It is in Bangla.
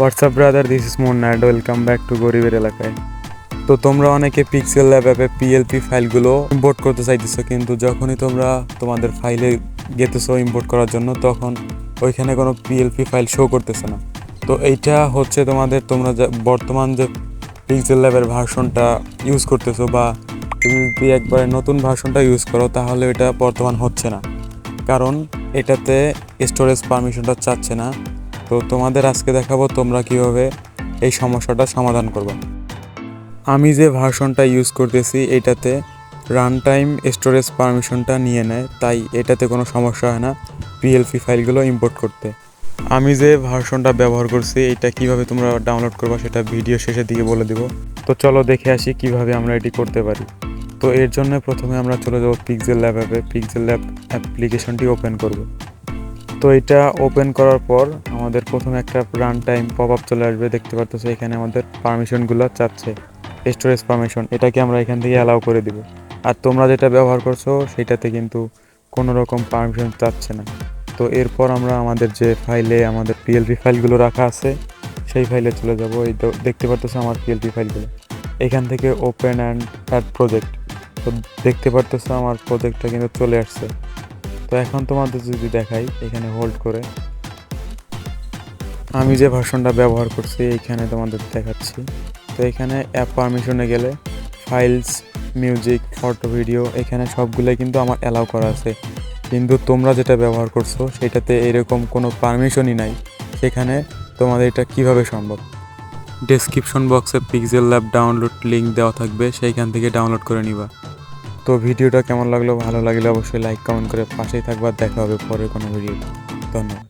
হোয়াটসঅ্যাপ ব্রাদার দিস ইস মোর ন্যাড ওয়েলকাম ব্যাক টু গরিবের এলাকায় তো তোমরা অনেকে পিক্সেল ল্যাব অ্যাপে পিএলপি ফাইলগুলো ইম্পোর্ট করতে চাইতেছো, কিন্তু যখনই তোমরা তোমাদের ফাইলে গেতেছো ইম্পোর্ট করার জন্য, তখন ওইখানে কোনো পিএলপি ফাইল শো করতেছে না। তো এইটা হচ্ছে তোমাদের, তোমরা বর্তমান যে পিক্সেল ল্যাবের ভার্সনটা ইউজ করতেছো বা তুমি যদি একবারে নতুন ভার্সনটা ইউজ করো, তাহলে এটা বর্তমান হচ্ছে না। কারণ এটাতে স্টোরেজ পারমিশনটা চাচ্ছে না। তো তোমাদের আজকে দেখাবো তোমরা কীভাবে এই সমস্যাটা সমাধান করবে। আমি যে ভার্সনটা ইউজ করতেছি, এটাতে রান টাইম স্টোরেজ পারমিশনটা নিয়ে নেয়, তাই এটাতে কোনো সমস্যা হয় না পিএলপি ফাইলগুলো ইম্পোর্ট করতে। আমি যে ভার্সনটা ব্যবহার করছি, এটা কীভাবে তোমরা ডাউনলোড করবা সেটা ভিডিও শেষের দিকে বলে দিব। তো চলো দেখে আসি কীভাবে আমরা এটি করতে পারি। তো এর জন্য প্রথমে আমরা চলে যাব পিক্সেল ল্যাব অ্যাপে পিক্সেল ল্যাব অ্যাপ্লিকেশনটি ওপেন করব। তো এটা ওপেন করার পর আমাদের প্রথমে একটা রান টাইম পপ আপ চলে আসবে, দেখতে পাচ্ছ এখানে আমাদের পারমিশনগুলো চাচ্ছে স্টোরেজ পারমিশন এটাকে আমরা এখান থেকে অ্যালাউ করে দিব। আর তোমরা যেটা ব্যবহার করছ সেটাতে কিন্তু কোনো রকম পারমিশন চাচ্ছে না। তো এরপর আমরা আমাদের যে ফাইলে আমাদের পিএলপি ফাইলগুলো রাখা আছে, সেই ফাইলে চলে যাব। এই দেখতে পাচ্ছ আমার পিএলপি ফাইলগুলো এখান থেকে ওপেন অ্যান্ড অ্যাড প্রজেক্ট তো দেখতে পারতেছো আমার প্রজেক্টটা কিন্তু চলে আসছে। তো এখন তোমাদের যদি দেখাই, এখানে হোল্ড করে। আমি যে ভার্সনটা ব্যবহার করছি, এইখানে তোমাদের দেখাচ্ছি। তো এখানে অ্যাপ পারমিশনে গেলে ফাইলস মিউজিক ফটো ভিডিও এখানে সবগুলোই কিন্তু আমার অ্যালাউ করা আছে। কিন্তু তোমরা যেটা ব্যবহার করছ, সেটাতে এরকম কোনো পারমিশনই নাই। সেখানে তোমাদের এটা কীভাবে সম্ভব? ডেসক্রিপশন বক্সে পিক্সেল ল্যাব ডাউনলোড লিঙ্ক দেওয়া থাকবে, সেইখান থেকে ডাউনলোড করে নিবা। তো ভিডিওটা কেমন লাগল? ভালো লাগলে অবশ্যই লাইক কমেন্ট করে পাশেই থাকবার দেখা হবে পরের কোনো ভিডিও ধন্যবাদ।